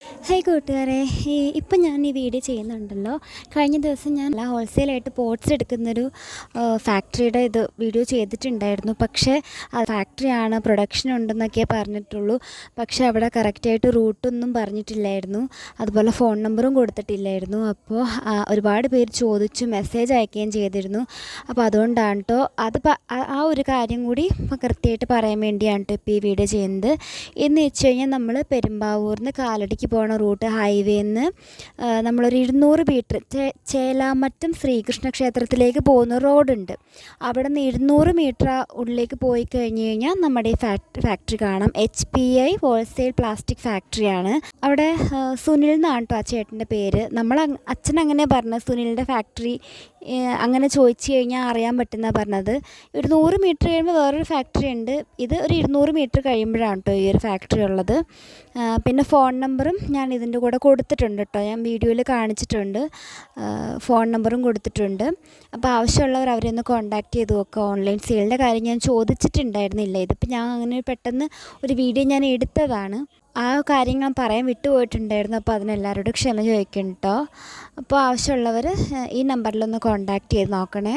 Hi കൂട്ടുകാരെ. ഈ ഇപ്പം ഞാൻ ഈ വീഡിയോ ചെയ്യുന്നുണ്ടല്ലോ. കഴിഞ്ഞ ദിവസം ഞാൻ ഹോൾസെയിലായിട്ട് പോട്ട്സ് എടുക്കുന്നൊരു ഫാക്ടറിയുടെ ഇത് വീഡിയോ ചെയ്തിട്ടുണ്ടായിരുന്നു. പക്ഷേ ആ ഫാക്ടറിയാണ് പ്രൊഡക്ഷൻ ഉണ്ടെന്നൊക്കെ പറഞ്ഞിട്ടുള്ളൂ. പക്ഷേ അവിടെ കറക്റ്റായിട്ട് റൂട്ടൊന്നും പറഞ്ഞിട്ടില്ലായിരുന്നു. അതുപോലെ ഫോൺ നമ്പറും കൊടുത്തിട്ടില്ലായിരുന്നു. അപ്പോൾ ഒരുപാട് പേര് ചോദിച്ചു മെസ്സേജ് അയക്കുകയും ചെയ്തിരുന്നു. അപ്പോൾ അതുകൊണ്ടാണ് കേട്ടോ അത് ആ- ഒരു കാര്യം കൂടി കൃത്യമായിട്ട് പറയാൻ വേണ്ടിയാണ് കേട്ടോ ഇപ്പോൾ ഈ വീഡിയോ ചെയ്യുന്നത്. എന്ന് വെച്ച് കഴിഞ്ഞാൽ നമ്മൾ പെരുമ്പാവൂരിൽ നിന്ന് കാലടിക്ക് പോണ റൂട്ട് ഹൈവേന്ന് നമ്മളൊരു ഇരുന്നൂറ് മീറ്റർ ചേലാമറ്റം ശ്രീകൃഷ്ണ ക്ഷേത്രത്തിലേക്ക് പോകുന്ന റോഡുണ്ട്. അവിടെ നിന്ന് ഇരുന്നൂറ് മീറ്റർ ഉള്ളിലേക്ക് പോയി കഴിഞ്ഞ് കഴിഞ്ഞാൽ നമ്മുടെ ഈ ഫാക്ടറി കാണാം. H P I wholesale plastic ഫാക്ടറിയാണ്. അവിടെ സുനിൽ എന്നാണ് ആ ചേട്ടന്റെ പേര്. നമ്മൾ അച്ഛൻ അങ്ങനെ പറഞ്ഞത് സുനിലിന്റെ ഫാക്ടറി അങ്ങനെ ചോദിച്ചു കഴിഞ്ഞാൽ അറിയാൻ പറ്റുന്ന പറഞ്ഞത്. ഒരു നൂറ് മീറ്റർ കഴിയുമ്പോൾ വേറൊരു ഫാക്ടറി ഉണ്ട് ഇത് ഒരു ഇരുന്നൂറ് മീറ്റർ കഴിയുമ്പോഴാണ് കേട്ടോ ഈ ഒരു ഫാക്ടറി ഉള്ളത്. പിന്നെ ഫോൺ നമ്പറും ഞാൻ ഇതിന്റെ കൂടെ കൊടുത്തിട്ടുണ്ട് കേട്ടോ. ഞാൻ വീഡിയോയിൽ കാണിച്ചിട്ടുണ്ട്. ഫോൺ നമ്പറും കൊടുത്തിട്ടുണ്ട്. അപ്പോൾ ആവശ്യമുള്ളവർ അവരെ ഒന്ന് കോൺടാക്ട് ചെയ്ത് നോക്കുക ഓൺലൈൻ സെയിലിന്റെ കാര്യം ഞാൻ ചോദിച്ചിട്ടുണ്ടായിരുന്നില്ല. ഇതിപ്പോൾ ഞാൻ അങ്ങനെ പെട്ടെന്ന് ഒരു വീഡിയോ ഞാൻ എടുത്തതാണ്. ആ കാര്യം ഞാൻ പറയാൻ വിട്ടുപോയിട്ടുണ്ടായിരുന്നു. അപ്പോൾ അതിനെല്ലാവരോടും ക്ഷമ ചോദിക്കണം കേട്ടോ. അപ്പോൾ ആവശ്യമുള്ളവർ ഈ നമ്പറിലൊന്ന് കോൺടാക്ട് ചെയ്ത് നോക്കണേ.